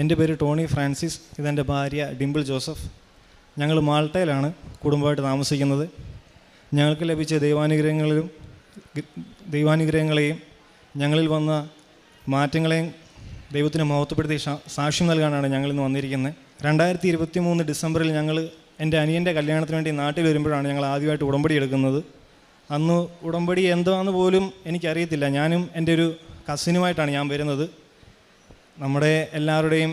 എന്റെ പേര് Tony Francis ഇതെന്റെ ഭാര്യ ഡിംപിൾ ജോസഫ്. ഞങ്ങൾ മാൾട്ടയിലാണ് കുടുംബമായിട്ട് താമസിക്കുന്നത്. ഞങ്ങൾക്ക് ലഭിച്ച ദൈവാനുഗ്രഹങ്ങളിലും ദൈവാനുഗ്രഹങ്ങളെയും ഞങ്ങളിൽ വന്ന മാറ്റങ്ങളെയും ദൈവത്തിന് മഹത്വപ്പെടുത്തി സാക്ഷ്യം നൽകാനാണ് ഞങ്ങൾ ഇന്ന് വന്നിരിക്കുന്നത്. രണ്ടായിരത്തി ഇരുപത്തി മൂന്ന് ഡിസംബറിൽ ഞങ്ങൾ എന്റെ അനിയന്റെ കല്യാണത്തിന് വേണ്ടി നാട്ടിൽ വരുമ്പോഴാണ് ഞങ്ങൾ ആദ്യമായിട്ട് ഉടമ്പടി എടുക്കുന്നത്. അന്ന് ഉടമ്പടി എന്താണെന്ന് പോലും എനിക്കറിയത്തില്ല. ഞാനും എന്റെ ഒരു കസിനുമായിട്ടാണ് ഞാൻ വരുന്നത്. നമ്മുടെ എല്ലാവരുടെയും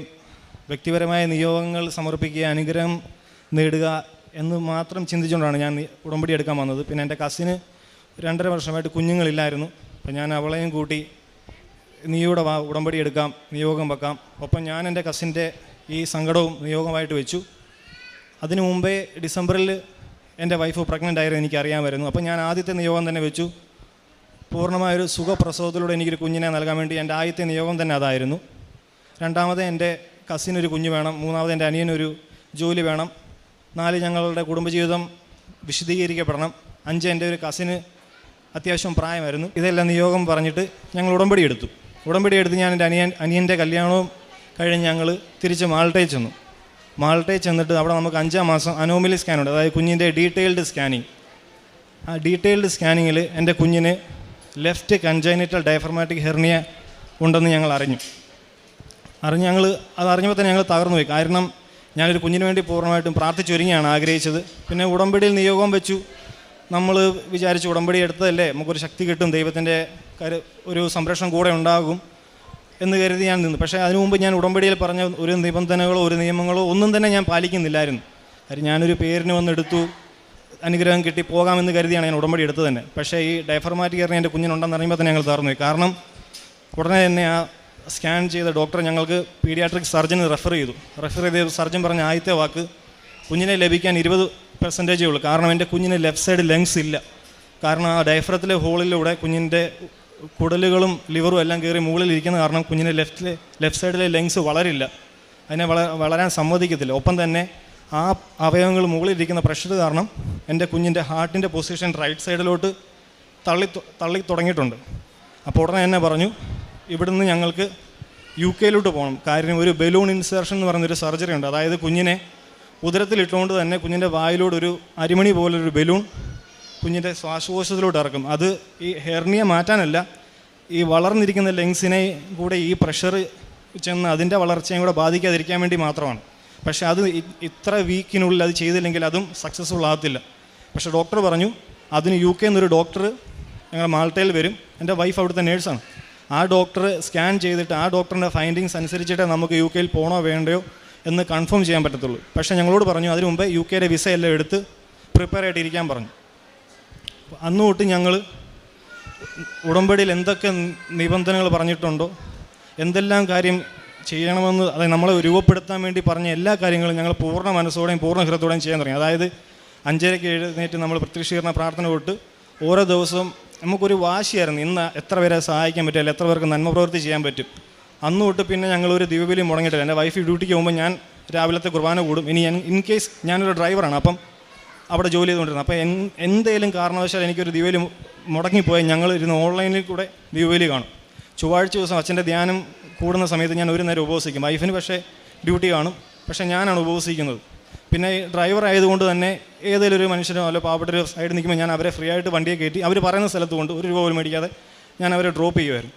വ്യക്തിപരമായ നിയോഗങ്ങൾ സമർപ്പിക്കുക അനുഗ്രഹം നേടുക എന്ന് മാത്രം ചിന്തിച്ചുകൊണ്ടാണ് ഞാൻ ഉടമ്പടി എടുക്കാൻ വന്നത്. പിന്നെ എന്റെ കസിന് രണ്ടര വർഷമായിട്ട് കുഞ്ഞുങ്ങളില്ലായിരുന്നു. അപ്പം ഞാൻ അവളെയും കൂട്ടി നീയുടെ ഉടമ്പടി എടുക്കാം നിയോഗം വെക്കാം. ഒപ്പം ഞാൻ എന്റെ കസിന്റെ ഈ സങ്കടവും നിയോഗമായിട്ട് വെച്ചു. അതിനു മുമ്പേ ഡിസംബറിൽ എന്റെ വൈഫ് പ്രഗ്നന്റ് ആയിരുന്നു എനിക്കറിയാമായിരുന്നു അപ്പോൾ ഞാൻ ആദ്യത്തെ നിയോഗം തന്നെ വെച്ചു. പൂർണമായൊരു സുഖപ്രസവത്തിലൂടെ എനിക്കൊരു കുഞ്ഞിനെ നൽകാൻ വേണ്ടി എന്റെ ആദ്യത്തെ നിയോഗം തന്നെ അതായിരുന്നു. രണ്ടാമത് എന്റെ കസിൻ ഒരു കുഞ്ഞ് വേണം. മൂന്നാമത് എന്റെ അനിയനൊരു ജോലി വേണം. നാല് ഞങ്ങളുടെ കുടുംബജീവിതം വിശദീകരിക്കപ്പെടണം. അഞ്ച് എന്റെ ഒരു കസിന് അത്യാവശ്യം പ്രായമായിരുന്നു. ഇതെല്ലാം നിയോഗം പറഞ്ഞിട്ട് ഞങ്ങൾ ഉടമ്പടി എടുത്തു. ഉടമ്പടി എടുത്ത് ഞാൻ എന്റെ അനിയൻ അനിയന്റെ കല്യാണവും കഴിഞ്ഞ് ഞങ്ങൾ തിരിച്ച് മാൾട്ടയിൽ ചെന്നു. മാൾട്ടയിൽ ചെന്നിട്ട് അവിടെ നമുക്ക് അഞ്ചാം മാസം അനോമലി സ്കാൻ ഉണ്ട് അതായത് കുഞ്ഞിന്റെ ഡീറ്റെയിൽഡ് സ്കാനിങ്. ആ ഡീറ്റെയിൽഡ് സ്കാനിങ്ങിൽ എന്റെ കുഞ്ഞിന് ലെഫ്റ്റ് കൺജൈനിറ്റൽ ഡയഫർമാറ്റിക് ഹെർണിയ ഉണ്ടെന്ന് ഞങ്ങൾ അറിഞ്ഞു. അറിഞ്ഞ് ഞങ്ങൾ അത് അറിഞ്ഞപ്പോൾ തന്നെ ഞങ്ങൾ തകർന്നു പോയി. കാരണം ഞാനൊരു കുഞ്ഞിന് വേണ്ടി പൂർണമായിട്ടും പ്രാർത്ഥിച്ചൊരുങ്ങിയാണ് ആഗ്രഹിച്ചത്. പിന്നെ ഉടമ്പടിയിൽ നിയോഗം വെച്ചു. നമ്മൾ വിചാരിച്ചു ഉടമ്പടി എടുത്തതല്ലേ? നമുക്കൊരു ശക്തി കിട്ടും. ദൈവത്തിന്റെ കരു ഒരു സംരക്ഷണം കൂടെ ഉണ്ടാകും എന്ന് കരുതി ഞാൻ നിന്നു. പക്ഷേ അതിനു മുമ്പ് ഞാൻ ഉടമ്പടിയിൽ പറഞ്ഞ ഒരു നിബന്ധനകളോ ഒരു നിയമങ്ങളോ ഒന്നും തന്നെ ഞാൻ പാലിക്കുന്നില്ലായിരുന്നു. കാര്യം ഞാനൊരു പേരിന് വന്നെടുത്തു. അനുഗ്രഹം കിട്ടി പോകാമെന്ന് കരുതിയാണ് ഞാൻ ഉടമ്പടി എടുത്തത് തന്നെ. പക്ഷേ ഈ ഡയഫർമാറ്റിക് എറിഞ്ഞ എന്റെ കുഞ്ഞിനുണ്ടെന്ന് അറിയുമ്പോൾ തന്നെ ഞങ്ങൾ തകർന്നു കാരണം ഉടനെ തന്നെ ആ സ്കാൻ ചെയ്ത ഡോക്ടർ ഞങ്ങൾക്ക് പീഡിയാട്രിക് സർജന് റെഫർ ചെയ്തു. റെഫർ ചെയ്ത സർജൻ പറഞ്ഞ ആദ്യത്തെ വാക്ക് കുഞ്ഞിനെ ലഭിക്കാൻ ഇരുപത് പെർസെന്റേജേ ഉള്ളൂ. കാരണം എന്റെ കുഞ്ഞിന് ലെഫ്റ്റ് സൈഡ് ലങ്സ് ഇല്ല. കാരണം ആ ഡയഫ്രത്തിലെ ഹോളിലൂടെ കുഞ്ഞിന്റെ കുടലുകളും ലിവറും എല്ലാം കയറി മുകളിൽ ഇരിക്കുന്ന കാരണം കുഞ്ഞിന്റെ ലെഫ്റ്റിലെ ലെഫ്റ്റ് സൈഡിലെ ലങ്സ് വളരില്ല. അതിനെ വള വളരാൻ സമ്മതിക്കത്തില്ല. ഒപ്പം തന്നെ ആ അവയവങ്ങൾ മുകളിൽ ഇരിക്കുന്ന പ്രഷർ കാരണം എന്റെ കുഞ്ഞിന്റെ ഹാർട്ടിന്റെ പൊസിഷൻ റൈറ്റ് സൈഡിലോട്ട് തള്ളി തള്ളി തുടങ്ങിയിട്ടുണ്ട്. അപ്പോൾ ഉടനെ തന്നെ പറഞ്ഞു ഇവിടുന്ന് ഞങ്ങൾക്ക് യു കെയിലോട്ട് പോകണം. കാര്യം ഒരു ബലൂൺ ഇൻസേർഷൻ എന്ന് പറയുന്നൊരു സർജറി ഉണ്ട്. അതായത് കുഞ്ഞിനെ ഉദരത്തിലിട്ടുകൊണ്ട് തന്നെ കുഞ്ഞിന്റെ വായിലൂടെ ഒരു അരിമണി പോലൊരു ബലൂൺ കുഞ്ഞിന്റെ ശ്വാസകോശത്തിലോട്ട് ഇറക്കും. അത് ഈ ഹെർണിയ മാറ്റാനല്ല ഈ വളർന്നിരിക്കുന്ന ലെങ്സിനെ കൂടെ ഈ പ്രഷർ ചെന്ന് അതിന്റെ വളർച്ചയും കൂടെ ബാധിക്കാതിരിക്കാൻ വേണ്ടി മാത്രമാണ്. പക്ഷെ അത് ഇത്ര വീക്കിനുള്ളിൽ അത് ചെയ്തില്ലെങ്കിൽ അതും സക്സസ്ഫുൾ ആകത്തില്ല. പക്ഷേ ഡോക്ടർ പറഞ്ഞു അതിന് യു കെ എന്നൊരു ഡോക്ടർ ഞങ്ങൾ മാൾട്ടയിൽ വരും. എന്റെ വൈഫ് അവിടുത്തെ നേഴ്സാണ് ആ ഡോക്ടർ സ്കാൻ ചെയ്തിട്ട് ആ ഡോക്ടറിന്റെ ഫൈൻഡിങ്സ് അനുസരിച്ചിട്ട് നമുക്ക് യു കെയിൽ പോകണോ വേണ്ടയോ എന്ന് കൺഫേം ചെയ്യാൻ പറ്റത്തുള്ളൂ. പക്ഷേ ഞങ്ങളോട് പറഞ്ഞു അതിനു മുമ്പേ യു കെയുടെ വിസ എല്ലാം എടുത്ത് പ്രിപ്പയർ ആയിട്ട് ഇരിക്കാൻ പറഞ്ഞു. അന്ന് തൊട്ട് ഞങ്ങൾ ഉടമ്പടിയിൽ എന്തൊക്കെ നിബന്ധനകൾ പറഞ്ഞിട്ടുണ്ടോ എന്തെല്ലാം കാര്യം ചെയ്യണമെന്ന് അതായത് നമ്മളെ രൂപപ്പെടുത്താൻ വേണ്ടി പറഞ്ഞ എല്ലാ കാര്യങ്ങളും ഞങ്ങൾ പൂർണ മനസ്സോടെയും പൂർണ ഹൃദയത്തോടെയും ചെയ്യാൻ തുടങ്ങി. അതായത് അഞ്ചരയ്ക്ക് എഴുന്നേറ്റ് നമ്മൾ പ്രത്യക്ഷീകരണ പ്രാർത്ഥന തൊട്ട് ഓരോ ദിവസവും നമുക്കൊരു വാശിയായിരുന്നു. ഇന്ന് എത്ര പേരെ സഹായിക്കാൻ പറ്റും? എത്ര പേർക്ക് നന്മ പ്രവൃത്തി ചെയ്യാൻ പറ്റും? അന്ന് തൊട്ട് പിന്നെ ഞങ്ങളൊരു ദിവ്യബലി മുടങ്ങിയിട്ടില്ല. എന്റെ വൈഫ് ഡ്യൂട്ടിക്ക് പോകുമ്പോൾ ഞാൻ രാവിലത്തെ കുർബാന കൂടും. ഇനി ഇൻ കേസ് ഞാനൊരു ഡ്രൈവറാണ് അപ്പം അവിടെ ജോലി ചെയ്തുകൊണ്ടിരുന്നത്. അപ്പോൾ എൻ എന്തെങ്കിലും കാരണവശാൽ എനിക്കൊരു ദിവ്യബലി മുടങ്ങിപ്പോയി ഞങ്ങൾ ഇരുന്ന് ഓൺലൈനിൽ കൂടെ ദിവ്യബലി കാണും. ചൊവ്വാഴ്ച ദിവസം അച്ഛന്റെ ധ്യാനം കൂടുന്ന സമയത്ത് ഞാൻ ഒരു നേരം ഉപവസിക്കും. വൈഫിന് പക്ഷേ ഡ്യൂട്ടി കാണും. പക്ഷേ ഞാനാണ് ഉപവസിക്കുന്നത്. പിന്നെ ഡ്രൈവർ ആയതുകൊണ്ട് തന്നെ ഏതെങ്കിലും ഒരു മനുഷ്യനോ അല്ലോ പാവപ്പെട്ട ഒരു സൈഡിൽ നിൽക്കുമ്പോൾ ഞാൻ അവരെ ഫ്രീ ആയിട്ട് വണ്ടിയെ കയറ്റി അവർ പറയുന്ന സ്ഥലത്ത് കൊണ്ട് ഒരു രൂപ പോലും മേടിക്കാതെ ഞാൻ അവരെ ഡ്രോപ്പ് ചെയ്യുമായിരുന്നു.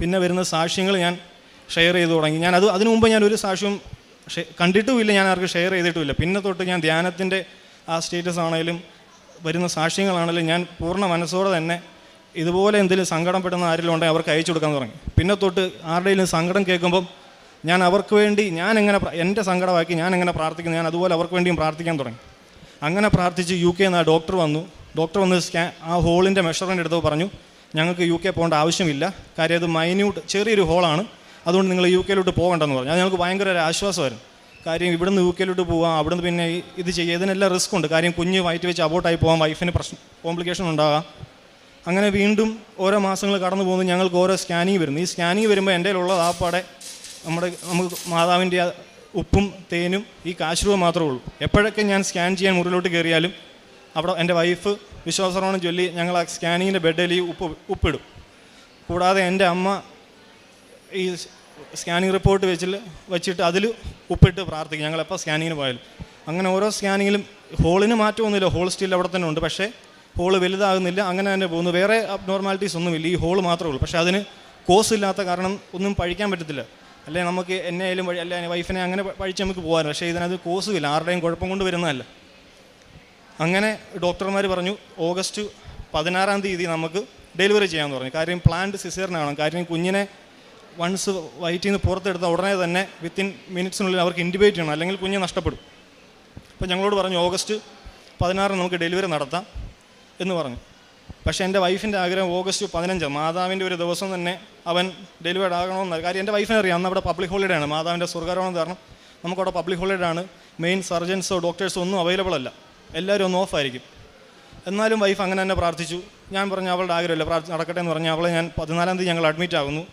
പിന്നെ വരുന്ന സാക്ഷ്യങ്ങൾ ഞാൻ ഷെയർ ചെയ്തു തുടങ്ങി. ഞാൻ അത് അതിനു മുമ്പ് ഞാൻ ഒരു സാക്ഷ്യവും ഷെ- കണ്ടിട്ടുമില്ല ഞാൻ ആർക്കും ഷെയർ ചെയ്തിട്ടുമില്ല. പിന്നെ തൊട്ട് ഞാൻ ധ്യാനത്തിന്റെ ആ സ്റ്റേറ്റസ് ആണെങ്കിലും വരുന്ന സാക്ഷ്യങ്ങളാണെങ്കിലും ഞാൻ പൂർണ മനസ്സോടെ തന്നെ ഇതുപോലെ എന്തെങ്കിലും സങ്കടം പെടുന്ന ആരെങ്കിലും ഉണ്ടെങ്കിൽ അവർക്ക് അയച്ചു കൊടുക്കാൻ തുടങ്ങി. പിന്നെ തൊട്ട് ആരുടെയും സങ്കടം കേൾക്കുമ്പം ഞാൻ അവർക്ക് വേണ്ടി ഞാൻ എങ്ങനെ എന്റെ സങ്കടമാക്കി ഞാൻ എങ്ങനെ പ്രാർത്ഥിക്കുന്നു ഞാൻ അതുപോലെ അവർക്ക് വേണ്ടിയും പ്രാർത്ഥിക്കാൻ തുടങ്ങി. അങ്ങനെ പ്രാർത്ഥിച്ച് യു കെ നിന്ന് ഡോക്ടർ വന്നു. ഡോക്ടർ വന്ന് സ്കാൻ ആ ഹോളിന്റെ മെഷർമെന്റ് എടുത്തപ്പോൾ പറഞ്ഞു ഞങ്ങൾക്ക് യു കെ പോകേണ്ട ആവശ്യമില്ല. കാര്യം അത് മൈന്യൂട്ട് ചെറിയൊരു ഹോളാണ്. അതുകൊണ്ട് നിങ്ങൾ യു കെയിലോട്ട് പോകണ്ടെന്ന് പറഞ്ഞു. അത് ഞങ്ങൾക്ക് ഭയങ്കര ഒരു ആശ്വാസമായിരുന്നു. കാര്യം ഇവിടുന്ന് യു കെയിലോട്ട് പോകാം നിന്ന് പിന്നെ ഇത് ചെയ്യുക ഇതിനെല്ലാം റിസ്ക് ഉണ്ട്. കാര്യം കുഞ്ഞ് വയറ്റ് വെച്ച് അബോട്ടായി പോകാം വൈഫിന് പ്രശ്നം കോംപ്ലിക്കേഷൻ ഉണ്ടാകാം. അങ്ങനെ വീണ്ടും ഓരോ മാസങ്ങൾ കടന്നു പോകുന്നു. ഞങ്ങൾക്ക് ഓരോ സ്കാനിങ് വരുന്നു. ഈ സ്കാനിങ് വരുമ്പോൾ എന്റെ ഉള്ളത് ആപ്പാടെ നമ്മുടെ നമുക്ക് മാതാവിന്റെ ഉപ്പും തേനും ഈ കാശുരൂപ മാത്രമേ ഉള്ളൂ. എപ്പോഴൊക്കെ ഞാൻ സ്കാൻ ചെയ്യാൻ മുറിയിലോട്ട് കയറിയാലും അവിടെ എന്റെ വൈഫ് വിശ്വാസറോണം ചൊല്ലി ഞങ്ങൾ ആ സ്കാനിങ്ങിന്റെ ബെഡിൽ ഈ ഉപ്പ് ഉപ്പിടും. കൂടാതെ എന്റെ അമ്മ ഈ സ്കാനിങ് റിപ്പോർട്ട് വെച്ചിൽ വെച്ചിട്ട് അതിൽ ഉപ്പിട്ട് പ്രാർത്ഥിക്കും. ഞങ്ങളെപ്പോൾ സ്കാനിങ്ങിന് പോയാലും. അങ്ങനെ ഓരോ സ്കാനിങ്ങിലും ഹോളിന് മാറ്റമൊന്നുമില്ല. ഹോൾ സ്റ്റിൽ അവിടെ തന്നെ ഉണ്ട്. പക്ഷേ ഹോൾ വലുതാകുന്നില്ല. അങ്ങനെ തന്നെ പോകുന്നു. വേറെ അബ്നോർമാലിറ്റീസ് ഒന്നുമില്ല. ഈ ഹോൾ മാത്രമേ ഉള്ളൂ. പക്ഷേ അതിന് കോസ് ഇല്ലാത്ത കാരണം ഒന്നും പഴിക്കാൻ പറ്റത്തില്ല. അല്ലെ നമുക്ക് എന്നെ ആയാലും വഴി അല്ലെ വൈഫിനെ അങ്ങനെ പഴിച്ച് നമുക്ക് പോകാമല്ലോ. പക്ഷേ ഇതിനത് കോസുമില്ല. ആരുടെയും കുഴപ്പം കൊണ്ട് വരുന്നതല്ല. അങ്ങനെ ഡോക്ടർമാർ പറഞ്ഞു ഓഗസ്റ്റ് പതിനാറാം തീയതി നമുക്ക് ഡെലിവറി ചെയ്യാമെന്ന് പറഞ്ഞു. കാര്യം പ്ലാന്റ് സിസേറിനാണ് കാര്യം കുഞ്ഞിനെ വൺസ് വയറ്റിൽ നിന്ന് പുറത്തെടുത്ത ഉടനെ തന്നെ വിത്തിൻ മിനിറ്റ്സിനുള്ളിൽ അവർക്ക് ഇൻഡിബേറ്റ് ചെയ്യണം. അല്ലെങ്കിൽ കുഞ്ഞ് നഷ്ടപ്പെടും. അപ്പോൾ ഞങ്ങളോട് പറഞ്ഞു ഓഗസ്റ്റ് പതിനാറിന് നമുക്ക് ഡെലിവറി നടത്താം എന്ന് പറഞ്ഞു. പക്ഷേ എന്റെ വൈഫിന്റെ ആഗ്രഹം ഓഗസ്റ്റ് പതിനഞ്ച് മാതാവിന്റെ ഒരു ദിവസം തന്നെ അവൻ ഡെലിവേർഡ് ആകണമെന്ന്. കാര്യം എന്റെ വൈഫിനെ അറിയാം അന്ന് അവിടെ പബ്ലിക് ഹോളിഡേ ആണ് മാതാവിന്റെ സ്വർഗാരോഹണം കാരണം നമുക്കവിടെ പബ്ലിക് ഹോളിഡേ ആണ് മെയിൻ സർജൻസോ ഡോക്ടേഴ്സോ ഒന്നും അവൈലബിൾ അല്ല. എല്ലാവരും ഒന്ന് ഓഫ് ആയിരിക്കും. എന്നാലും വൈഫ് അങ്ങനെ തന്നെ പ്രാർത്ഥിച്ചു. ഞാൻ പറഞ്ഞു അവളുടെ ആഗ്രഹമില്ല പ്രാർത്ഥി നടക്കട്ടെ എന്ന് പറഞ്ഞ് അവളെ ഞാൻ പതിനാലാം തീയതി ഞങ്ങൾ അഡ്മിറ്റ് ആകുന്നു.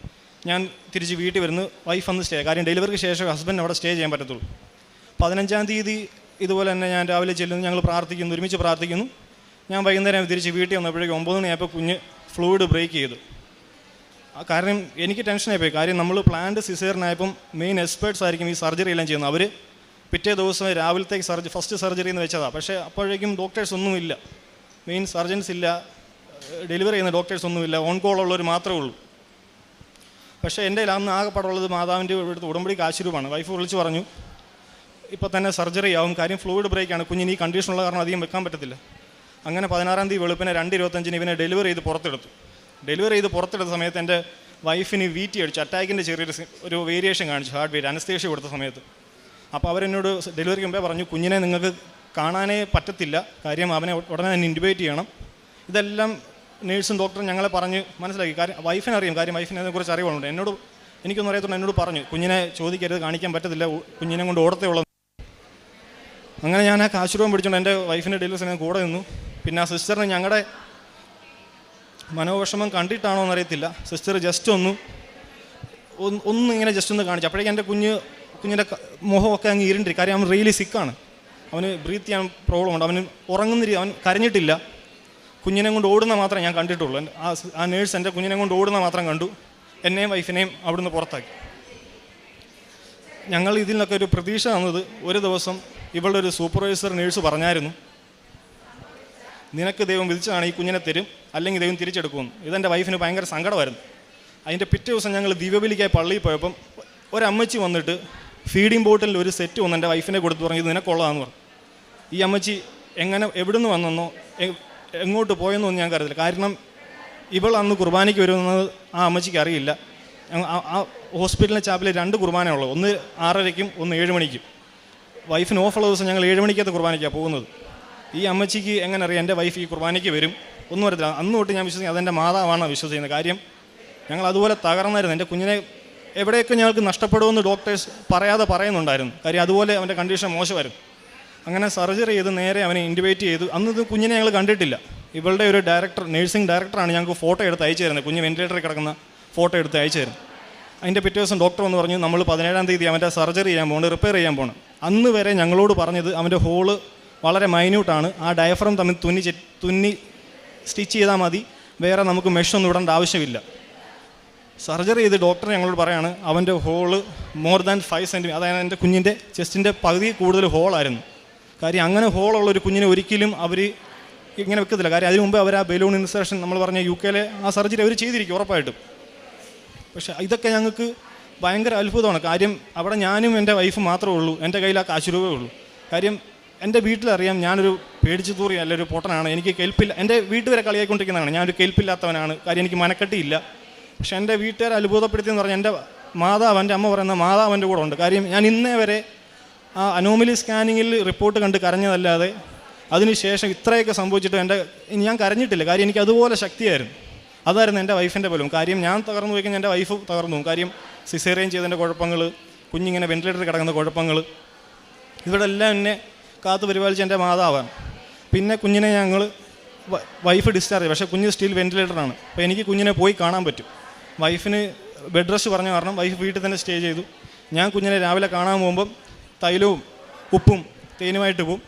ഞാൻ തിരിച്ച് വീട്ടിൽ വരുന്നു. വൈഫ് അന്ന് സ്റ്റേ കാര്യം ഡെലിവറിക്ക് ശേഷം ഹസ്ബൻഡ് അവിടെ സ്റ്റേ ചെയ്യാൻ പറ്റത്തുള്ളൂ. പതിനഞ്ചാം തീയതി ഇതുപോലെ തന്നെ ഞാൻ രാവിലെ ചെല്ലുന്നു. ഞങ്ങൾ പ്രാർത്ഥിക്കുന്നു ഒരുമിച്ച് പ്രാർത്ഥിക്കുന്നു. ഞാൻ വൈകുന്നേരം തിരിച്ച് വീട്ടിൽ വന്നപ്പോഴേക്കും ഒമ്പത് മണിയായപ്പോൾ കുഞ്ഞ് ഫ്ലൂയിഡ് ബ്രേക്ക് ചെയ്തു. കാരണം എനിക്ക് ടെൻഷനായി പോയി കാര്യം നമ്മൾ പ്ലാന്റ് സിസേറിനായപ്പം മെയിൻ എക്സ്പേർട്സ് ആയിരിക്കും ഈ സർജറി എല്ലാം ചെയ്യുന്നത്. അവർ പിറ്റേ ദിവസം രാവിലത്തേക്ക് സർജറി ഫസ്റ്റ് സർജറി എന്ന് വെച്ചതാണ് പക്ഷേ അപ്പോഴേക്കും ഡോക്ടേഴ്സ് ഒന്നുമില്ല. മെയിൻ സർജൻസ് ഇല്ല. ഡെലിവറി ചെയ്യുന്ന ഡോക്ടേഴ്സ് ഒന്നുമില്ല. ഓൺ കോൾ ഉള്ളവർ മാത്രമേ ഉള്ളൂ. പക്ഷേ എന്റെ അന്ന് ആകെപ്പാടുള്ളത് മാതാവിന്റെ ഇവിടുത്തെ ഉടമ്പടി കാശുരൂപമാണ് വൈഫ് വിളിച്ച് പറഞ്ഞു ഇപ്പോൾ തന്നെ സർജറി ആവും. കാര്യം ഫ്ലൂയിഡ് ബ്രേക്കാണ് കുഞ്ഞിന് ഈ കണ്ടീഷനുള്ള കാരണം അധികം വെക്കാൻ പറ്റത്തില്ല. അങ്ങനെ പതിനാറാം തീയതി വെളുപ്പിനെ രണ്ട് ഇരുപത്തഞ്ചിന് ഇവനെ ഡെലിവറി ചെയ്ത് പുറത്തെടുത്തു. ഡെലിവറി ചെയ്ത് പുറത്തെടുത്ത സമയത്ത് എന്റെ വൈഫിന് വീറ്റി അടിച്ചു. അറ്റാക്കിന്റെ ചെറിയൊരു ഒരു വേരിയേഷൻ കാണിച്ചു. ഹാർട്ട് ബീറ്റ് അനസ്തേഷ്യ കൊടുത്ത സമയത്ത്. അപ്പോൾ അവരെന്നോട് ഡെലിവറിക്ക് മുമ്പേ പറഞ്ഞു കുഞ്ഞിനെ നിങ്ങൾക്ക് കാണാനേ പറ്റത്തില്ല. കാര്യം അവനെ ഉടനെ തന്നെ ഇൻഡിബേറ്റ് ചെയ്യണം. ഇതെല്ലാം നേഴ്സും ഡോക്ടറും ഞങ്ങളെ പറഞ്ഞ് മനസ്സിലാക്കി. കാര്യം വൈഫിനെ അറിയാം കാര്യം വൈഫിനെ അതിനെക്കുറിച്ച് അറിവുണ്ട് എന്നോട് എനിക്കൊന്നും അറിയത്തുണ്ട് എന്നോട് പറഞ്ഞു കുഞ്ഞിനെ ചോദിക്കരുത് കാണിക്കാൻ പറ്റത്തില്ല. കുഞ്ഞിനെ കൊണ്ട് ഓടത്തേ ഉള്ളത് അങ്ങനെ ഞാൻ ആ കാശുരൂപം പിടിച്ചുകൊണ്ട് എന്റെ വൈഫിന്റെ ഡെലിവറി സമയം കൂടെ നിന്നു. പിന്നെ ആ സിസ്റ്ററിന് ഞങ്ങളുടെ മനോവിഷമം കണ്ടിട്ടാണോ എന്നറിയത്തില്ല. സിസ്റ്റർ ജസ്റ്റ് ഒന്ന് ഒന്ന് ഇങ്ങനെ ജസ്റ്റ് ഒന്ന് കാണിച്ചു. അപ്പോഴേക്കും എന്റെ കുഞ്ഞ് കുഞ്ഞിന്റെ മുഖമൊക്കെ അങ്ങ് ഇരുണ്ടിരി കാര്യം അവൻ റിയലി സിക്കാണ് അവന് ബ്രീത്ത് ചെയ്യാൻ പ്രോബ്ലം ഉണ്ട്. അവന് ഉറങ്ങുന്ന അവൻ കരഞ്ഞിട്ടില്ല. കുഞ്ഞിനെ കൊണ്ട് ഓടുന്ന മാത്രമേ ഞാൻ കണ്ടിട്ടുള്ളൂ. ആ ആ നേഴ്സ് എന്റെ കുഞ്ഞിനെ കൊണ്ട് ഓടുന്ന മാത്രം കണ്ടു. എന്നെയും വൈഫിനെയും അവിടുന്ന് പുറത്താക്കി. ഞങ്ങൾ ഇതിൽ നിന്നൊക്കെ ഒരു പ്രതീക്ഷ തന്നത് ഒരു ദിവസം ഇവളുടെ ഒരു സൂപ്പർവൈസർ നേഴ്സ് പറഞ്ഞായിരുന്നു. നിനക്ക് ദൈവം വിധിച്ചതാണ് ഈ കുഞ്ഞിനെ തരും അല്ലെങ്കിൽ ദൈവം തിരിച്ചെടുക്കുമെന്ന്. ഇതെന്റെ വൈഫിന് ഭയങ്കര സങ്കടമായിരുന്നു. അതിന്റെ പിറ്റേ ദിവസം ഞങ്ങൾ ദിവ്യബലിക്കായി പള്ളിയിൽ പോയപ്പം ഒരമ്മച്ചി വന്നിട്ട് ഫീഡിംഗ് ബോട്ടിലിൽ ഒരു സെറ്റ് വന്ന് എന്റെ വൈഫിനെ കൊടുത്ത് പറഞ്ഞു ഇത് നിനക്കുള്ളതാന്ന് പറഞ്ഞു. ഈ അമ്മച്ചി എങ്ങനെ എവിടുന്ന് വന്നെന്നോ എങ്ങോട്ട് പോയെന്നോ ഒന്നും ഞാൻ കരുതില്ല. കാരണം ഇവൾ അന്ന് കുർബാനയ്ക്ക് വരുന്നത് ആ അമ്മച്ചിക്ക് അറിയില്ല. ആ- ഹോസ്പിറ്റലിലെ ചാപ്പിലെ രണ്ട് ഉള്ളൂ. ഒന്ന് ആറരയ്ക്കും ഒന്ന് ഏഴ് മണിക്കും. വൈഫിന് ഓഫുള്ള ദിവസം ഞങ്ങൾ ഏഴ് മണിക്കകത്ത് കുർബാനയ്ക്കാണ് പോകുന്നത്. ഈ അമ്മച്ചിക്ക് എങ്ങനെ അറിയാം എന്റെ വൈഫ് ഈ കുർബാനയ്ക്ക് വരും. ഒന്നും അറിയത്തില്ല. അന്ന് തൊട്ട് ഞാൻ വിശ്വസിക്കുന്നത് അതെന്റെ മാതാവാണ് വിശ്വസിക്കുന്നത്. കാര്യം ഞങ്ങൾ അതുപോലെ തകർന്നായിരുന്നു. എന്റെ കുഞ്ഞിനെ എവിടെയൊക്കെ ഞങ്ങൾക്ക് നഷ്ടപ്പെടുമെന്ന് ഡോക്ടേഴ്സ് പറയാതെ പറയുന്നുണ്ടായിരുന്നു. കാര്യം അതുപോലെ അവന്റെ കണ്ടീഷൻ മോശമായിരുന്നു. അങ്ങനെ സർജറി ചെയ്ത് നേരെ അവനെ ഇൻഡിബേറ്റ് ചെയ്തു. അന്ന് ഇത് കുഞ്ഞിനെ ഞങ്ങൾ കണ്ടിട്ടില്ല. ഇവളുടെ ഒരു ഡയറക്ടർ നേഴ്സിംഗ് ഡയറക്ടറാണ് ഞങ്ങൾക്ക് ഫോട്ടോ എടുത്ത് അയച്ചു തരുന്നത്. കുഞ്ഞ് വെന്റിലേറ്ററിൽ കിടക്കുന്ന ഫോട്ടോ എടുത്ത് അയച്ചു തരുന്നത്. അതിന്റെ പിറ്റേ ദിവസം ഡോക്ടർ എന്ന് പറഞ്ഞു നമ്മൾ പതിനേഴാം തീയതി അവന്റെ സർജറി ചെയ്യാൻ പോകണം റിപ്പയർ ചെയ്യാൻ പോകണം. അന്ന് വരെ ഞങ്ങളോട് പറഞ്ഞത് അവന്റെ ഹോൾ വളരെ മൈന്യൂട്ടാണ് ആ ഡയഫ്രം തമ്മിൽ തുന്നി തുന്നി സ്റ്റിച്ച് ചെയ്താൽ മതി. വേറെ നമുക്ക് മെഷൊന്നും ഇടേണ്ട ആവശ്യമില്ല. സർജറി ചെയ്ത് ഡോക്ടർ ഞങ്ങളോട് പറയാണ് അവന്റെ hole more than five centimetre അതായത് എന്റെ കുഞ്ഞിന്റെ ചെസ്റ്റിന്റെ പകുതി കൂടുതൽ ഹോളായിരുന്നു കാര്യം അങ്ങനെ ഹോളുള്ള ഒരു കുഞ്ഞിനെ ഒരിക്കലും അവർ ഇങ്ങനെ വെക്കത്തില്ല. കാര്യം അതിന് മുമ്പ് അവർ ആ ബലൂൺ ഇൻസേഷൻ നമ്മൾ പറഞ്ഞ യു കെയിലെ ആ സർജറി അവർ ചെയ്തിരിക്കും ഉറപ്പായിട്ടും. പക്ഷേ ഇതൊക്കെ ഞങ്ങൾക്ക് ഭയങ്കര അത്ഭുതമാണ്. കാര്യം അവിടെ ഞാനും എന്റെ വൈഫ് മാത്രമേ ഉള്ളൂ. എന്റെ കയ്യിൽ ആ കാശ് രൂപയേ ഉള്ളൂ. കാര്യം എന്റെ വീട്ടിലറിയാം ഞാനൊരു പേടിച്ചു തൂറി അല്ല ഒരു പൊട്ടനാണ്. എനിക്ക് കേൾപ്പില്ല. എന്റെ വീട്ടുകാരെ കളിയായിക്കൊണ്ടിരിക്കുന്നതാണ്. ഞാനൊരു കേൾപ്പില്ലാത്തവനാണ്. കാര്യം എനിക്ക് മനക്കെട്ടിയില്ല. പക്ഷേ എന്റെ വീട്ടുകാരെ അത്ഭുതപ്പെടുത്തിയെന്ന് പറഞ്ഞാൽ എന്റെ മാതാവ് എന്റെ അമ്മ പറയുന്ന മാതാവ് എന്റെ കൂടെ ഉണ്ട്. കാര്യം ഞാൻ ഇന്നേ വരെ ആ അനോമലി സ്കാനിങ്ങിൽ റിപ്പോർട്ട് കണ്ട് കരഞ്ഞതല്ലാതെ അതിനുശേഷം ഇത്രയൊക്കെ സംഭവിച്ചിട്ട് എന്റെ ഞാൻ കരഞ്ഞിട്ടില്ല. കാര്യം എനിക്ക് അതുപോലെ ശക്തിയായിരുന്നു. അതായിരുന്നു എന്റെ വൈഫിന്റെ പോലും കാര്യം ഞാൻ തകർന്നു പോയിക്കഴിഞ്ഞാൽ എന്റെ വൈഫ് തകർന്നു പോകും. കാര്യം സിസേറിയൻ ചെയ്തതിന്റെ കുഴപ്പങ്ങൾ കുഞ്ഞിങ്ങനെ വെന്റിലേറ്ററിൽ കിടക്കുന്ന കുഴപ്പങ്ങൾ ഇവിടെ എല്ലാം എന്നെ കാത്തു പരിപാലിച്ച എന്റെ മാതാവാണ്. പിന്നെ കുഞ്ഞിനെ ഞങ്ങൾ വൈഫ് ഡിസ്ചാർജ് പക്ഷേ കുഞ്ഞ് സ്റ്റിൽ വെന്റിലേറ്ററാണ് അപ്പോൾ എനിക്ക് കുഞ്ഞിനെ പോയി കാണാൻ പറ്റും. വൈഫിന് ബെഡ് റെസ്റ്റ് പറഞ്ഞ കാരണം വൈഫ് വീട്ടിൽ തന്നെ സ്റ്റേ ചെയ്തു. ഞാൻ കുഞ്ഞിനെ രാവിലെ കാണാൻ പോകുമ്പം തൈലവും ഉപ്പും തേനുമായിട്ട് പോകും.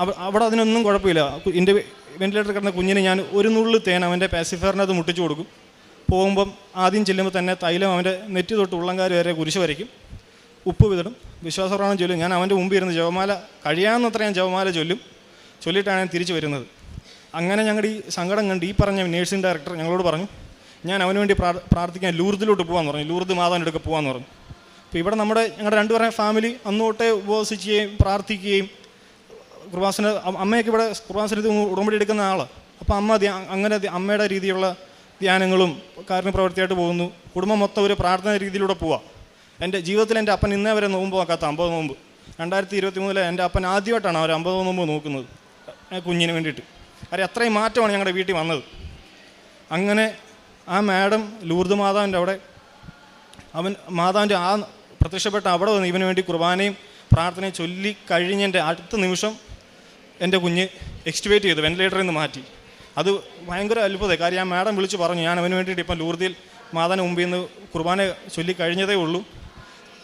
അവ- അവിടെ അതിനൊന്നും കുഴപ്പമില്ല. എന്റെ വെന്റിലേറ്റർ കിടന്ന കുഞ്ഞിന് ഞാൻ ഒരു നുള്ളിൽ തേൻ അവന്റെ പാസിഫയറിനകത്ത് മുട്ടിച്ചു കൊടുക്കും. പോകുമ്പം ആദ്യം ചെല്ലുമ്പോൾ തന്നെ തൈലം അവന്റെ നെറ്റി തൊട്ട് ഉള്ളംകാർ വരെ കുരിശ് വരയ്ക്കും. ഉപ്പ് വിതടും വിശ്വാസപ്രമാണം ചൊല്ലും. ഞാൻ അവന്റെ മുമ്പിൽ ഇരുന്ന് ജവമാല കഴിയാവുന്നത്ര ഞാൻ ജവമാല ചൊല്ലും. ചൊല്ലിയിട്ടാണ് ഞാൻ തിരിച്ചു വരുന്നത്. അങ്ങനെ ഞങ്ങളുടെ ഈ സങ്കടം കണ്ട് ഈ പറഞ്ഞ നേഴ്സിംഗ് ഡയറക്ടർ ഞങ്ങളോട് പറഞ്ഞു ഞാൻ അവന് വേണ്ടി പ്രാർ- പ്രാർത്ഥിക്കാൻ ലൂർദിലോട്ട് പോകാമെന്ന് പറഞ്ഞു. ലൂർദ് മാതാവിന്റെ അടുക്ക പോകാമെന്ന് പറഞ്ഞു. അപ്പോൾ ഇവിടെ നമ്മുടെ ഞങ്ങളുടെ രണ്ടുപേരുടെ ഫാമിലി അന്നോട്ടേ ഉപവസിക്കുകയും പ്രാർത്ഥിക്കുകയും കുർബാസന അമ്മയൊക്കെ ഇവിടെ കുർബാസനത്തിൽ ഉടമ്പടി എടുക്കുന്ന ആളാണ് അപ്പോൾ അമ്മ അങ്ങനെ അമ്മയുടെ രീതിയിലുള്ള ധ്യാനങ്ങളും കാരുണ്യപ്രവൃത്തിയായിട്ട് പോകുന്നു. കുടുംബം മൊത്തം ഒരു പ്രാർത്ഥന രീതിയിലൂടെ പോവാം. എന്റെ ജീവിതത്തിൽ എന്റെ അപ്പൻ ഇന്നേ വരെ നോമ്പ് നോക്കാത്ത അമ്പത് നോമ്പ്. രണ്ടായിരത്തി ഇരുപത്തി മൂന്നിലെ എന്റെ അപ്പൻ ആദ്യമായിട്ടാണ് അവർ അമ്പത് നോമ്പ് നോക്കുന്നത്. കുഞ്ഞിന് വേണ്ടിയിട്ട്. കാര്യം അത്രയും മാറ്റമാണ് ഞങ്ങളുടെ വീട്ടിൽ വന്നത്. അങ്ങനെ ആ മാഡം ലൂർദ് മാതാവിന്റെ അവിടെ അവൻ മാതാവിന്റെ ആ പ്രത്യക്ഷപ്പെട്ട അവിടെ വന്ന് ഇവന് വേണ്ടി കുർബാനയും പ്രാർത്ഥനയും ചൊല്ലി കഴിഞ്ഞതിന്റെ അടുത്ത നിമിഷം എന്റെ കുഞ്ഞ് എക്സ്റ്റുവേറ്റ് ചെയ്തു വെന്റിലേറ്ററിൽ നിന്ന് മാറ്റി. അത് ഭയങ്കര അത്ഭുതമായി. കാര്യം ആ മാഡം വിളിച്ച് പറഞ്ഞു ഞാൻ അവന് വേണ്ടിയിട്ട് ഇപ്പം ലൂർദിയിൽ മാതാവിന് മുമ്പിൽ നിന്ന് കുർബാന ചൊല്ലി കഴിഞ്ഞതേ ഉള്ളൂ.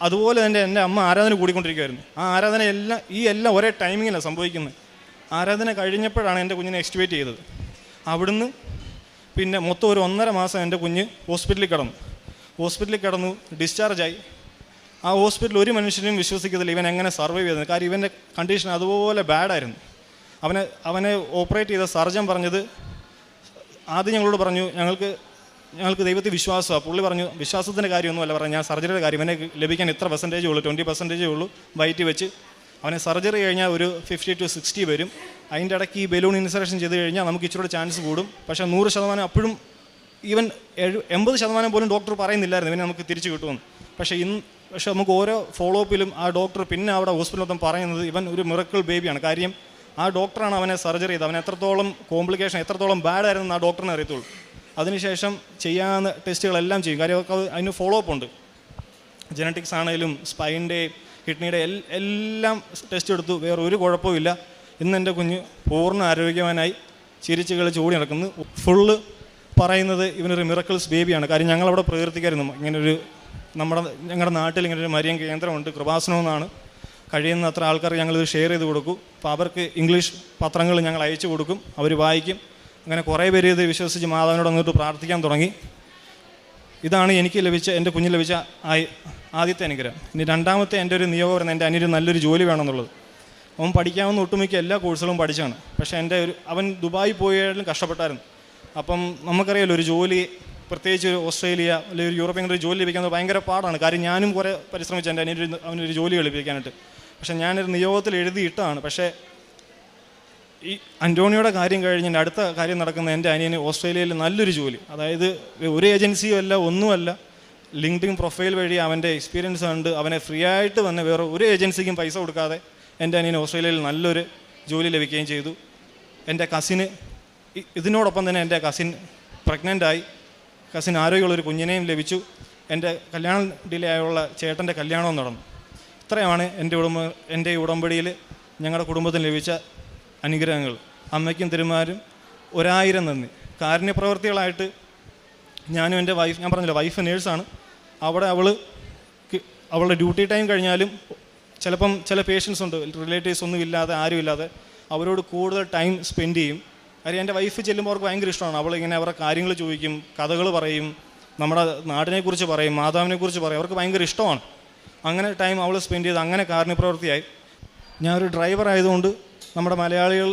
അതുപോലെ തന്നെ എന്റെ അമ്മ ആരാധന കൂടിക്കൊണ്ടിരിക്കുമായിരുന്നു ആ ആരാധന എല്ലാം ഈ എല്ലാം ഒരേ ടൈമിങ്ങിലാണ് സംഭവിക്കുന്നത്. ആരാധന കഴിഞ്ഞപ്പോഴാണ് എന്റെ കുഞ്ഞിനെ എക്സ്റ്റുവേറ്റ് ചെയ്തത്. അവിടുന്ന് പിന്നെ മൊത്തം ഒരു ഒന്നര മാസം എന്റെ കുഞ്ഞ് ഹോസ്പിറ്റലിൽ കിടന്നു. ഹോസ്പിറ്റലിൽ കിടന്നു ഡിസ്ചാർജായി ആ ഹോസ്പിറ്റലിൽ ഒരു മനുഷ്യനും വിശ്വസിക്കത്തില്ല ഇവൻ എങ്ങനെ സർവൈവ് ചെയ്തത്. കാര്യം ഇവന്റെ കണ്ടീഷൻ അതുപോലെ ബാഡായിരുന്നു അവനെ അവനെ ഓപ്പറേറ്റ് ചെയ്ത സർജൻ പറഞ്ഞത് ആദ്യം ഞങ്ങളോട് പറഞ്ഞു ഞങ്ങൾക്ക് ഞങ്ങൾക്ക് ദൈവത്തിൽ വിശ്വാസമാണ് പുള്ളി പറഞ്ഞു വിശ്വാസത്തിന്റെ കാര്യമൊന്നുമല്ല പറഞ്ഞു ഞാൻ സർജറിയുടെ കാര്യം എന്നെ ലഭിക്കാൻ ഇത്ര പെർസെന്റേജ് ഉള്ളൂ ട്വന്റി പെർസെന്റേജേ ഉള്ളൂ വൈറ്റ് വെച്ച്. അവനെ സർജറി കഴിഞ്ഞാൽ ഒരു ഫിഫ്റ്റി ടു സിക്സ്റ്റി വരും. അതിന്റെ ഇടയ്ക്ക് ഈ ബലൂൺ ഇൻസറേഷൻ ചെയ്ത് കഴിഞ്ഞാൽ നമുക്ക് ഇച്ചിരി ചാൻസ് കൂടും. പക്ഷേ നൂറ് ശതമാനം അപ്പോഴും ഈവൻ എൺപത് ശതമാനം പോലും ഡോക്ടർ പറയുന്നില്ലായിരുന്നു ഇവനെ നമുക്ക് തിരിച്ചു കിട്ടുമെന്ന്. പക്ഷേ ഇന്ന് പക്ഷേ നമുക്ക് ഓരോ ഫോളോ അപ്പിലും ആ ഡോക്ടർ പിന്നെ അവിടെ ഹോസ്പിറ്റലിൽ മൊത്തം പറയുന്നത് ഇവൻ ഒരു മിറക്കിൾ ബേബിയാണ് കാര്യം ആ ഡോക്ടറാണ് അവനെ സർജറി ചെയ്തത്. അവൻ എത്രത്തോളം കോംപ്ലിക്കേഷൻ എത്രത്തോളം ബാഡ് ആയിരുന്നു ആ ഡോക്ടറിനെ അറിയത്തുള്ളൂ. അതിനുശേഷം ചെയ്യാവുന്ന ടെസ്റ്റുകളെല്ലാം ചെയ്യും. കാര്യം അതിന് ഫോളോ അപ്പ് ഉണ്ട്. ജനറ്റിക്സ് ആണെങ്കിലും സ്പൈന്റെ കിഡ്നിയുടെ എല്ലാം ടെസ്റ്റ് എടുത്തു. വേറെ ഒരു കുഴപ്പമില്ല ഇന്ന് എന്റെ കുഞ്ഞ് പൂർണ ആരോഗ്യവാനായി ചിരിച്ച് കളിച്ച് ഓടി നടക്കുന്നു. ഫുള്ള് പറയുന്നത് ഇവനൊരു മിറക്കിൾസ് ബേബിയാണ് കാര്യം ഞങ്ങളവിടെ പ്രകീർത്തിക്കായിരുന്നു. ഇങ്ങനൊരു നമ്മുടെ ഞങ്ങളുടെ നാട്ടിൽ ഇങ്ങനൊരു ഒരു മരിയൻ കേന്ദ്രമുണ്ട്. കൃപാസനം എന്നാണ് കഴിയുന്ന അത്ര ആൾക്കാർ ഞങ്ങളിത് ഷെയർ ചെയ്ത് കൊടുക്കും. അപ്പോൾ അവർക്ക് ഇംഗ്ലീഷ് പത്രങ്ങൾ ഞങ്ങൾ അയച്ചു കൊടുക്കും. അവർ വായിക്കും. അങ്ങനെ കുറേ പേര് ഇത് വിശ്വസിച്ച് മാതാവിനോട് അങ്ങോട്ട് പ്രാർത്ഥിക്കാൻ തുടങ്ങി. ഇതാണ് എനിക്ക് ലഭിച്ച എന്റെ കുഞ്ഞിന് ലഭിച്ച ആദ്യത്തെ അനുഗ്രഹം. ഇനി രണ്ടാമത്തെ എന്റെ ഒരു നിയോഗം പറയുന്നത് എന്റെ അനിയൊരു നല്ലൊരു ജോലി വേണമെന്നുള്ളത്. അവൻ പഠിക്കാവുന്ന ഒട്ടുമിക്ക എല്ലാ കോഴ്സുകളും പഠിച്ചാണ്. പക്ഷേ എന്റെ ഒരു അവൻ ദുബായി പോയാലും കഷ്ടപ്പെട്ടായിരുന്നു. അപ്പം നമുക്കറിയാലോ ഒരു ജോലി പ്രത്യേകിച്ച് ഒരു ഓസ്ട്രേലിയ അല്ലെങ്കിൽ ഒരു യൂറോപ്യൻ ഒരു ജോലി ലഭിക്കുന്നത് ഭയങ്കര പാടാണ്. കാര്യം ഞാനും കുറേ പരിശ്രമിച്ചു എന്റെ അനിയൊരു അവനൊരു ജോലി ലഭിക്കാനായിട്ട്. പക്ഷേ ഞാനൊരു നിയോഗത്തിൽ എഴുതിയിട്ടാണ്. പക്ഷേ ഈ അന്റോണിയോയുടെ കാര്യം കഴിഞ്ഞ് അടുത്ത കാര്യം നടക്കുന്ന എന്റെ അനിയന് ഓസ്ട്രേലിയയിൽ നല്ലൊരു ജോലി. അതായത് ഒരു ഏജൻസിയും അല്ല ഒന്നുമല്ല. ലിങ്ക്ഡിൻ പ്രൊഫൈൽ വഴി അവന്റെ എക്സ്പീരിയൻസ് കണ്ട് അവനെ ഫ്രീ ആയിട്ട് വന്ന് വേറെ ഒരു ഏജൻസിക്കും പൈസ കൊടുക്കാതെ എന്റെ അനിയന് ഓസ്ട്രേലിയയിൽ നല്ലൊരു ജോലി ലഭിക്കുകയും ചെയ്തു. എന്റെ കസിന് ഇതിനോടൊപ്പം തന്നെ എന്റെ കസിൻ പ്രഗ്നന്റായി കസിൻ ആരോഗ്യമുള്ളൊരു കുഞ്ഞിനെയും ലഭിച്ചു. എന്റെ കല്യാണം ഡിലേ ആയുള്ള ചേട്ടന്റെ കല്യാണവും നടന്നു. ഇത്രയാണ് എന്റെ ഉടമ്പ എന്റെ ഉടമ്പടിയിൽ ഞങ്ങളുടെ കുടുംബത്തിന് ലഭിച്ച അനുഗ്രഹങ്ങൾ. അമ്മയ്ക്കും തിരുമാരും. ഒരായിരം നന്ദി. കാരുണ്യപ്രവർത്തികളായിട്ട് ഞാനും എന്റെ വൈഫ് ഞാൻ പറഞ്ഞില്ല വൈഫ് നേഴ്സാണ് അവിടെ അവൾ അവളുടെ ഡ്യൂട്ടി ടൈം കഴിഞ്ഞാലും ചിലപ്പം ചില പേഷ്യൻസ് ഉണ്ട് റിലേറ്റീവ്സ് ഒന്നും ഇല്ലാതെ ആരും ഇല്ലാതെ അവരോട് കൂടുതൽ ടൈം സ്പെൻഡ് ചെയ്യും. കാര്യം എന്റെ വൈഫ് ചെല്ലുമ്പോൾ അവർക്ക് ഭയങ്കര ഇഷ്ടമാണ്. അവളിങ്ങനെ അവരുടെ കാര്യങ്ങൾ ചോദിക്കും കഥകൾ പറയും നമ്മുടെ നാടിനെക്കുറിച്ച് പറയും മാതാവിനെക്കുറിച്ച് പറയും. അവർക്ക് ഭയങ്കര ഇഷ്ടമാണ്. അങ്ങനെ ടൈം അവൾ സ്പെൻഡ് ചെയ്ത് അങ്ങനെ കാരുണ്യപ്രവൃത്തിയായി ഞാനൊരു ഡ്രൈവർ ആയതുകൊണ്ട് നമ്മുടെ മലയാളികൾ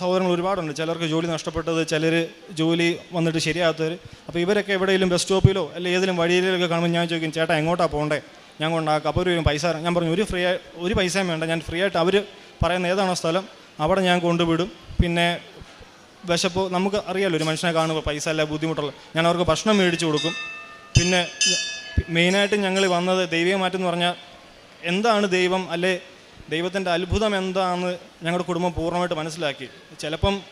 സഹോദരങ്ങൾ ഒരുപാടുണ്ട്. ചിലർക്ക് ജോലി നഷ്ടപ്പെട്ടത് ചിലർ ജോലി വന്നിട്ട് ശരിയാകാത്തവർ അപ്പോൾ ഇവരൊക്കെ എവിടെയെങ്കിലും ബസ് സ്റ്റോപ്പിലോ അല്ലെങ്കിൽ ഏതെങ്കിലും വഴിയിലൊക്കെ കാണുമ്പോൾ ഞാൻ ചോദിക്കും ചേട്ടാ എങ്ങോട്ടാണ് പോകണ്ടേ ഞാൻ കൊണ്ടാക്കാം. അപ്പോൾ ഒരു പൈസ ഞാൻ പറഞ്ഞു ഒരു ഫ്രീ ഒരു പൈസയും വേണ്ട. ഞാൻ ഫ്രീ ആയിട്ട് അവർ പറയുന്ന ഏതാണോ സ്ഥലം അവിടെ ഞാൻ കൊണ്ടുവിടും. പിന്നെ വിശപ്പ് നമുക്ക് അറിയാമല്ലോ ഒരു മനുഷ്യനെ കാണുമ്പോൾ പൈസ അല്ല ബുദ്ധിമുട്ടുള്ള ഞാൻ അവർക്ക് ഭക്ഷണം മേടിച്ചു കൊടുക്കും. പിന്നെ മെയിനായിട്ട് ഞങ്ങൾ വന്നത് മാറ്റം എന്ന് പറഞ്ഞാൽ എന്താണ് ദൈവം അല്ലെ ദൈവത്തിന്റെ അത്ഭുതം എന്താണെന്ന് ഞങ്ങളുടെ കുടുംബം പൂർണമായിട്ട് മനസ്സിലാക്കി. ചിലപ്പം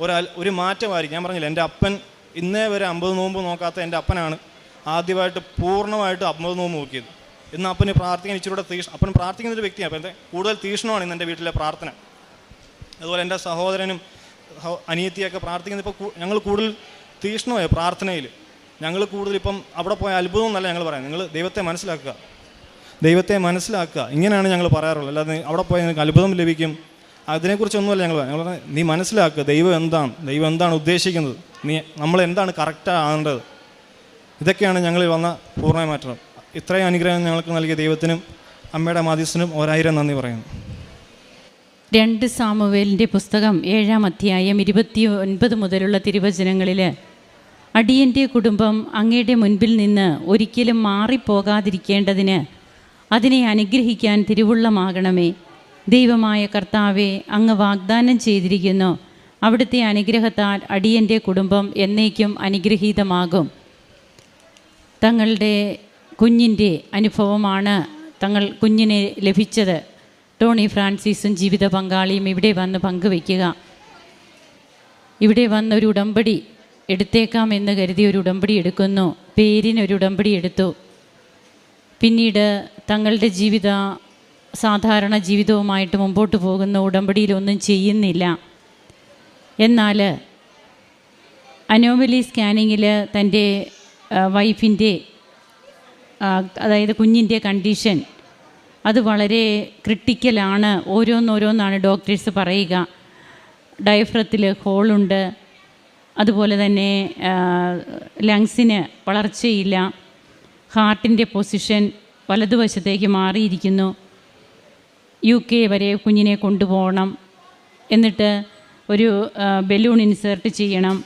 ഒരു ഒരു മാറ്റമായിരിക്കും. ഞാൻ പറഞ്ഞില്ല എന്റെ അപ്പൻ ഇന്നേ വരെ അമ്പത് നോമ്പ് നോക്കാത്ത എന്റെ അപ്പനാണ് ആദ്യമായിട്ട് പൂർണമായിട്ട് അമ്പത് നോമ്പ് നോക്കിയത്. ഇന്ന് അപ്പന് പ്രാർത്ഥിക്കാൻ ഇച്ചിരി കൂടെ തീക്ഷ അപ്പൻ പ്രാർത്ഥിക്കുന്ന ഒരു വ്യക്തിയാണ്. അപ്പം എന്റെ കൂടുതൽ തീഷ്ണമാണ് ഇന്ന് എന്റെ വീട്ടിലെ പ്രാർത്ഥന. അതുപോലെ എന്റെ സഹോദരനും സഹോ- അനിയത്തിയൊക്കെ പ്രാർത്ഥിക്കുന്നത് ഇപ്പോൾ ഞങ്ങൾ കൂടുതൽ തീഷ്ണമായി പ്രാർത്ഥനയിൽ. ഞങ്ങൾ കൂടുതൽ ഇപ്പം അവിടെ പോയ അത്ഭുതം എന്നല്ല ഞങ്ങൾ പറയാം നിങ്ങൾ ദൈവത്തെ മനസ്സിലാക്കുക. ദൈവത്തെ മനസ്സിലാക്കുക. ഇങ്ങനെയാണ് ഞങ്ങൾ പറയാറുള്ളത്. അല്ലാതെ അവിടെ പോയാൽ നിങ്ങൾക്ക് അത്ഭുതം ലഭിക്കും. അതിനെക്കുറിച്ചൊന്നുമല്ല ഞങ്ങൾ ഞങ്ങൾ നീ മനസ്സിലാക്കുക ദൈവം എന്താണ്. ദൈവം എന്താണ് ഉദ്ദേശിക്കുന്നത്. നീ നമ്മൾ എന്താണ് കറക്റ്റ് ആകേണ്ടത്. ഇതൊക്കെയാണ് ഞങ്ങളിൽ വന്ന പൂർണ മാറ്റം. ഇത്രയും അനുഗ്രഹം ഞങ്ങൾക്ക് നൽകിയ ദൈവത്തിനും അമ്മയുടെ മാധ്യസ്ഥനും ഒരായിരം നന്ദി പറയുന്നു. രണ്ട് സാമുവേലിന്റെ പുസ്തകം ഏഴാം അധ്യായം ഇരുപത്തി ഒൻപത് മുതലുള്ള തിരുവചനങ്ങളിൽ അടിയന്റെ കുടുംബം അങ്ങയുടെ മുൻപിൽ നിന്ന് ഒരിക്കലും മാറിപ്പോകാതിരിക്കേണ്ടതിന് അതിനെ അനുഗ്രഹിക്കാൻ തിരുവുള്ളമാകണമേ. ദൈവമായ കർത്താവെ അങ്ങ് വാഗ്ദാനം ചെയ്തിരിക്കുന്നു. അവിടുത്തെ അനുഗ്രഹത്താൽ അടിയന്റെ കുടുംബം എന്നേക്കും അനുഗ്രഹീതമാകും. തങ്ങളുടെ കുഞ്ഞിന്റെ അനുഭവമാണ് തങ്ങൾ കുഞ്ഞിനെ ലഭിച്ചത്. ടോണി ഫ്രാൻസിസും ജീവിത പങ്കാളിയും ഇവിടെ വന്ന് പങ്കുവയ്ക്കുക. ഇവിടെ വന്നൊരു ഉടമ്പടി എടുത്തേക്കാം എന്ന് കരുതി ഒരു ഉടമ്പടി എടുക്കുന്നു. പേരിനൊരു ഉടമ്പടി എടുത്തു. പിന്നീട് തങ്ങളുടെ ജീവിത സാധാരണ ജീവിതവുമായിട്ട് മുമ്പോട്ട് പോകുന്ന ഉടമ്പടിയിലൊന്നും ചെയ്യുന്നില്ല. എന്നാൽ അനോമലി സ്കാനിങ്ങിൽ തന്റെ വൈഫിന്റെ അതായത് കുഞ്ഞിന്റെ കണ്ടീഷൻ അത് വളരെ ക്രിട്ടിക്കലാണ്. ഓരോന്നോരോന്നാണ് ഡോക്ടേഴ്സ് പറയുക. ഡയഫ്രത്തിൽ ഹോളുണ്ട്. അതുപോലെ തന്നെ ലങ്സിന് വളർച്ചയില്ല. ഹാർട്ടിന്റെ പൊസിഷൻ വലതുവശത്തേക്ക് മാറിയിരിക്കുന്നു. യു കെ വരെ കുഞ്ഞിനെ കൊണ്ടുപോകണം. എന്നിട്ട് ഒരു ബലൂൺ ഇൻസേർട്ട് ചെയ്യണം.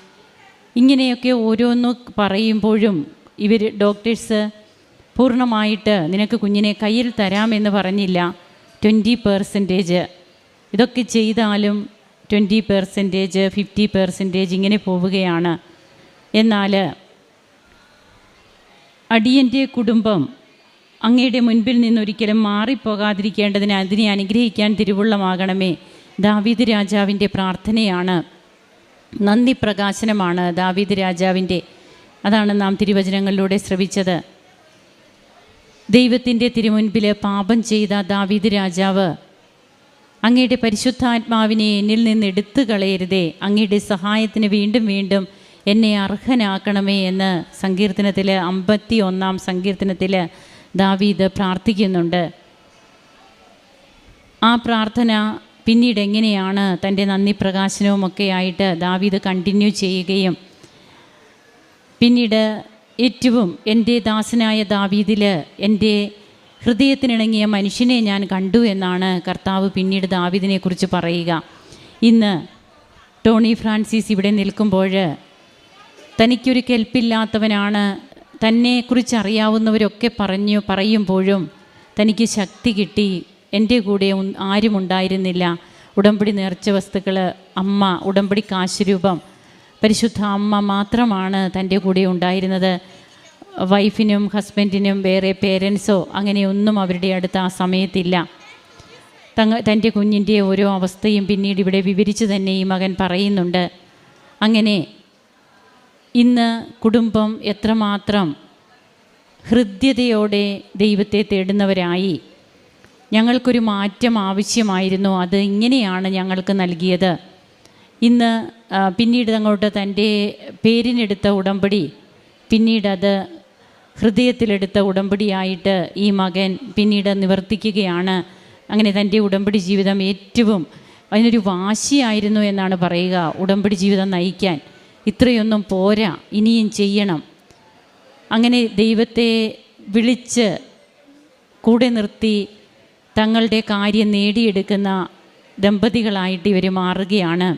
ഇങ്ങനെയൊക്കെ ഓരോന്ന് പറയുമ്പോഴും ഇവർ ഡോക്ടേഴ്സ് പൂർണമായിട്ട് നിനക്ക് കുഞ്ഞിനെ കയ്യിൽ തരാമെന്ന് പറഞ്ഞില്ല. ട്വന്റി പെർസെന്റേജ് ഇതൊക്കെ ചെയ്താലും ട്വന്റി പെർസെന്റേജ് ഫിഫ്റ്റി പെർസെന്റേജ് ഇങ്ങനെ പോവുകയാണ്. എന്നാൽ അടിയന്റെ കുടുംബം അങ്ങയുടെ മുൻപിൽ നിന്നൊരിക്കലും മാറിപ്പോകാതിരിക്കേണ്ടതിന് അതിനെ അനുഗ്രഹിക്കാൻ തിരുവുള്ളമാകണമേ. ദാവീദ് രാജാവിന്റെ പ്രാർത്ഥനയാണ്. നന്ദി പ്രകാശനമാണ് ദാവീദ് രാജാവിന്റെ. അതാണ് നാം തിരുവചനങ്ങളിലൂടെ ശ്രവിച്ചത്. ദൈവത്തിന്റെ തിരുമുൻപിൽ പാപം ചെയ്ത ദാവീദ് രാജാവ് അങ്ങയുടെ പരിശുദ്ധാത്മാവിനെ എന്നിൽ നിന്ന് എടുത്തു കളയരുതേ. അങ്ങയുടെ സഹായത്തിന് വീണ്ടും വീണ്ടും എന്നെ അർഹനാക്കണമേ എന്ന് സങ്കീർത്തനത്തിൽ അമ്പത്തി ഒന്നാം സങ്കീർത്തനത്തിൽ ദാവീദ് പ്രാർത്ഥിക്കുന്നുണ്ട്. ആ പ്രാർത്ഥന പിന്നീട് എങ്ങനെയാണ് തന്റെ നന്ദി പ്രകാശനവുമൊക്കെ ആയിട്ട് ദാവീദ് കണ്ടിന്യൂ ചെയ്യുകയും പിന്നീട് ഏറ്റവും എന്റെ ദാസനായ ദാവീദിൽ എന്റെ ഹൃദയത്തിനിണങ്ങിയ മനുഷ്യനെ ഞാൻ കണ്ടു എന്നാണ് കർത്താവ് പിന്നീട് ദാവീദിനെക്കുറിച്ച് പറയുക. ഇന്ന് ടോണി ഫ്രാൻസിസ് ഇവിടെ നിൽക്കുമ്പോൾ തനിക്കൊരു കെൽപ്പില്ലാത്തവനാണ് തന്നെക്കുറിച്ച് അറിയാവുന്നവരൊക്കെ പറഞ്ഞു പറയുമ്പോഴും തനിക്ക് ശക്തി കിട്ടി. എന്റെ കൂടെ ആരും ഉണ്ടായിരുന്നില്ല. ഉടമ്പടി നേർച്ച വസ്തുക്കൾ അമ്മ ഉടമ്പടി കാശുരൂപം. പരിശുദ്ധ അമ്മ മാത്രമാണ് തന്റെ കൂടെ ഉണ്ടായിരുന്നത്. വൈഫിനും ഹസ്ബൻഡിനും വേറെ പേരൻസോ അങ്ങനെയൊന്നും അവരുടെ അടുത്ത് ആ സമയത്തില്ല. തങ്ങ തന്റെ കുഞ്ഞിന്റെ ഓരോ അവസ്ഥയും പിന്നീട് ഇവിടെ വിവരിച്ച് തന്നെ ഈ മകൻ പറയുന്നുണ്ട്. അങ്ങനെ ഇന്ന് കുടുംബം എത്രമാത്രം ഹൃദ്യതയോടെ ദൈവത്തെ തേടുന്നവരായി. ഞങ്ങൾക്കൊരു മാറ്റം ആവശ്യമായിരുന്നു. അത് ഇങ്ങനെയാണ് ഞങ്ങൾക്ക് നൽകിയത്. ഇന്ന് പിന്നീട് അങ്ങോട്ട് തന്റെ പേരിനെടുത്ത ഉടമ്പടി പിന്നീട് അത് ഹൃദയത്തിലെടുത്ത ഉടമ്പടിയായിട്ട് ഈ മകൻ പിന്നീട് നിവർത്തിക്കുകയാണ്. അങ്ങനെ തന്റെ ഉടമ്പടി ജീവിതം ഏറ്റവും അതിനൊരു വാശിയായിരുന്നു എന്നാണ് പറയുക ഉടമ്പടി ജീവിതം നയിക്കാൻ. ഇത്രയൊന്നും പോരാ ഇനിയും ചെയ്യണം. അങ്ങനെ ദൈവത്തെ വിളിച്ച് കൂടെ നിർത്തി തങ്ങളുടെ കാര്യം നേടിയെടുക്കുന്ന ദമ്പതികളായിട്ട് ഇവർ മാറുകയാണ്.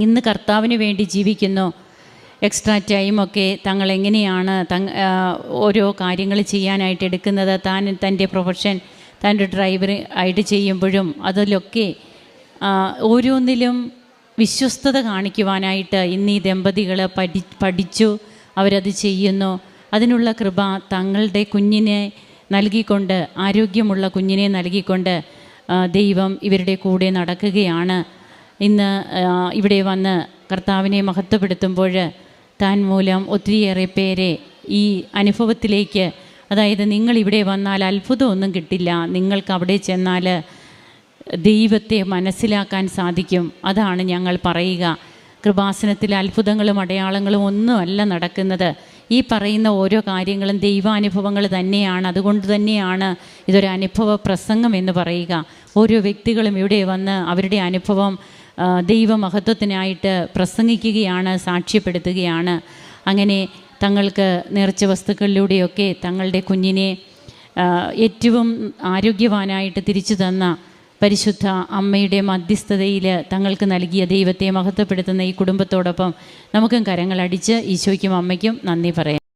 ഇന്ന് കർത്താവിന് വേണ്ടി ജീവിക്കുന്നു. എക്സ്ട്രാ ടൈമൊക്കെ തങ്ങൾ എങ്ങനെയാണ് തങ് ഓരോ കാര്യങ്ങൾ ചെയ്യാനായിട്ട് എടുക്കുന്നത്. താൻ തന്റെ പ്രൊഫഷൻ തന്റെ ഡ്രൈവർ ആയിട്ട് ചെയ്യുമ്പോഴും അതിലൊക്കെ ഓരോന്നിലും വിശ്വസ്തത കാണിക്കുവാനായിട്ട് ഇന്ന് ഈ ദമ്പതികൾ പഠി പഠിച്ചു അവരത് ചെയ്യുന്നു. അതിനുള്ള കൃപ തങ്ങളുടെ കുഞ്ഞിനെ നൽകിക്കൊണ്ട് ആരോഗ്യമുള്ള കുഞ്ഞിനെ നൽകിക്കൊണ്ട് ദൈവം ഇവരുടെ കൂടെ നടക്കുകയാണ്. ഇന്ന് ഇവിടെ വന്ന് കർത്താവിനെ മഹത്വപ്പെടുത്തുമ്പോൾ താൻ മൂലം ഒത്തിരിയേറെ പേരെ ഈ അനുഭവത്തിലേക്ക് അതായത് നിങ്ങൾ ഇവിടെ വന്നാൽ അത്ഭുതമൊന്നും കിട്ടില്ല. നിങ്ങൾക്ക് അവിടെ ചെന്നാൽ ദൈവത്തെ മനസ്സിലാക്കാൻ സാധിക്കും. അതാണ് ഞങ്ങൾ പറയുക. കൃപാസനത്തിൽ അത്ഭുതങ്ങളും അടയാളങ്ങളും ഒന്നുമല്ല നടക്കുന്നത്. ഈ പറയുന്ന ഓരോ കാര്യങ്ങളും ദൈവാനുഭവങ്ങൾ തന്നെയാണ്. അതുകൊണ്ട് തന്നെയാണ് ഇതൊരു അനുഭവ പ്രസംഗം എന്ന് പറയുക. ഓരോ വ്യക്തികളും ഇവിടെ വന്ന് അവരുടെ അനുഭവം ദൈവമഹത്വത്തിനായിട്ട് പ്രസംഗിക്കുകയാണ് സാക്ഷ്യപ്പെടുത്തുകയാണ്. അങ്ങനെ തങ്ങൾക്ക് നേർച്ച വസ്തുക്കളിലൂടെയൊക്കെ തങ്ങളുടെ കുഞ്ഞിനെ ഏറ്റവും ആരോഗ്യവാനായിട്ട് തിരിച്ചു തന്ന പരിശുദ്ധ അമ്മയുടെ മധ്യസ്ഥതയിൽ തങ്ങൾക്ക് നൽകിയ ദൈവത്തെ മഹത്വപ്പെടുത്തുന്ന ഈ കുടുംബത്തോടൊപ്പം നമുക്കും കരങ്ങളടിച്ച് ഈശോയ്ക്കും അമ്മയ്ക്കും നന്ദി പറയാം.